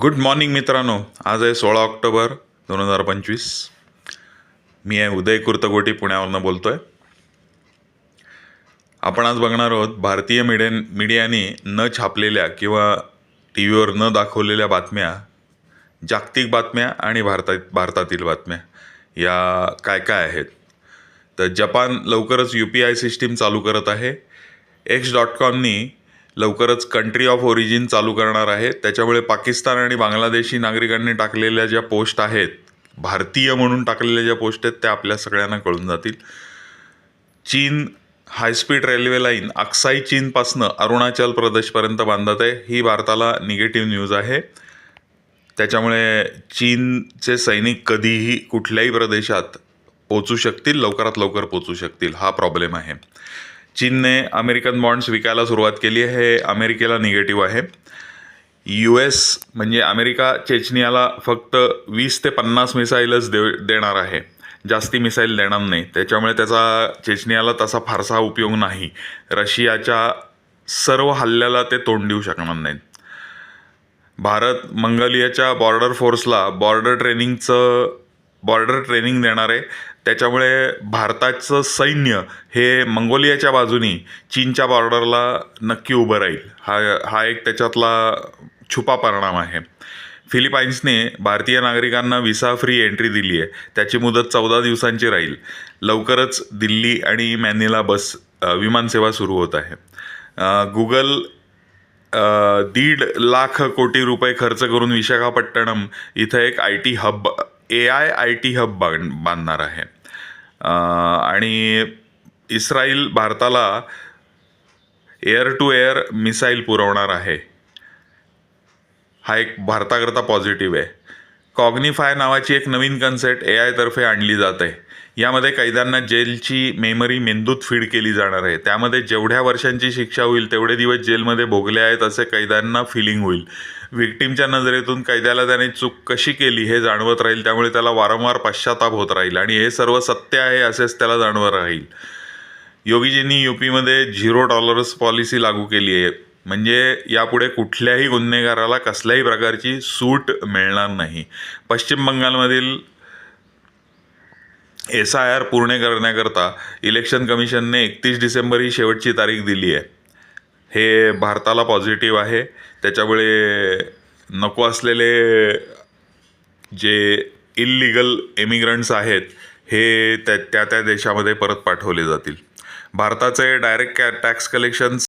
Good morning मित्रांनो. आज आहे सोळा ऑक्टोबर दोन हजार पंचवीस. मी आहे उदय कुर्तकोटी पुण्यावरनं बोलतो आहे आपण आज बघणार आहोत भारतीय मीडिया मीडियाने न छापलेल्या किंवा टी व्हीवर न दाखवलेल्या बातम्या जागतिक बातम्या आणि भारतात भारतातील बातम्या या काय काय आहेत? तर जपान लवकरच यू पी आय सिस्टीम चालू करत आहे. एक्स डॉट कॉमनी लवकरच कंट्री ऑफ ओरिजिन चालू करणार आहे. त्याच्यामुळे पाकिस्तान आणि बांगलादेशी नागरिकांनी टाकलेल्या ज्या पोस्ट आहेत भारतीय म्हणून टाकलेल्या ज्या पोस्ट आहेत त्या आपल्या सगळ्यांना कळून जातील. चीन high speed railway line Aksai चीनपासनं Arunachal प्रदेशपर्यंत बांधत आहे. ही भारताला निगेटिव्ह न्यूज आहे. त्याच्यामुळे चीनचे सैनिक कधीही कुठल्याही प्रदेशात पोचू शकतील लवकरात लवकर पोचू शकतील. हा प्रॉब्लेम आहे. चीनने अमेरिकन बॉन्ड्स विकायला सुरुवात केली आहे हे अमेरिकेला निगेटिव्ह आहे. यू एस म्हणजे अमेरिका चेचनियाला फक्त वीस ते पन्नास मिसाईलच दे देणार आहे. जास्ती मिसाईल देणार नाही. त्याच्यामुळे त्याचा चेचनियाला तसा फारसा उपयोग नाही. रशियाच्या सर्व हल्ल्याला ते तोंड देऊ शकणार नाहीत. भारत मंगोलियाच्या बॉर्डर फोर्सला बॉर्डर ट्रेनिंगचं बॉर्डर ट्रेनिंग देणार आहे. त्याच्यामुळे भारताचं सैन्य हे मंगोलियाच्या बाजूनी चीनच्या बॉर्डरला नक्की उभं राहील. हा हा एक त्याच्यातला छुपा परिणाम आहे. फिलिपाईन्सने भारतीय नागरिकांना विसा फ्री एंट्री दिली आहे त्याची मुदत चौदा दिवसांची राहील. लवकरच दिल्ली आणि मॅनिला बस विमानसेवा सुरू होत आहे. गुगल दीड लाख कोटी रुपये खर्च करून विशाखापट्टणम इथं एक I T hub A I I T hub बां बांधणार आहे. आणि इस्रायल भारताला एअर टू एअर मिसाईल पुरवणार आहे. हा एक भारताकरता पॉझिटिव्ह आहे. कॉग्निफाय नावाची एक नवीन कन्सेप्ट ए आयतर्फे आणली जात. आहे यामध्ये कैद्यांना जेलची मेमरी मेंदूत फीड केली जाणार आहे. त्यामध्ये जेवढ्या वर्षांची शिक्षा होईल तेवढे दिवस जेलमध्ये भोगले आहेत असे कैद्यांना फिलिंग होईल. विक्टीमच्या नजरेतून कैद्याला त्याने चूक कशी केली हे जाणवत राहील. त्यामुळे त्याला वारंवार पश्चाताप होत राहील आणि हे सर्व सत्य आहे असेच त्याला जाणवत राहील. योगीजींनी यूपीमध्ये झिरो टॉलरन्स पॉलिसी लागू केली आहे. म्हणजे यापुढे कुठल्याही गुन्हेगाराला कसल्याही प्रकारची सूट मिळणार नाही. पश्चिम बंगालमधील एस आय आर पूर्ण करण्याकरता इलेक्शन कमिशनने एकतीस डिसेंबर ही शेवटची तारीख दिली आहे. हे भारताला पॉझिटिव्ह आहे. त्याच्यामुळे नको असलेले जे इल्लिगल इमिग्रंट्स आहेत हे त्या त्या त्या देशामध्ये परत पाठवले जातील. भारताचे डायरेक्ट कॅ टॅक्स कलेक्शन्स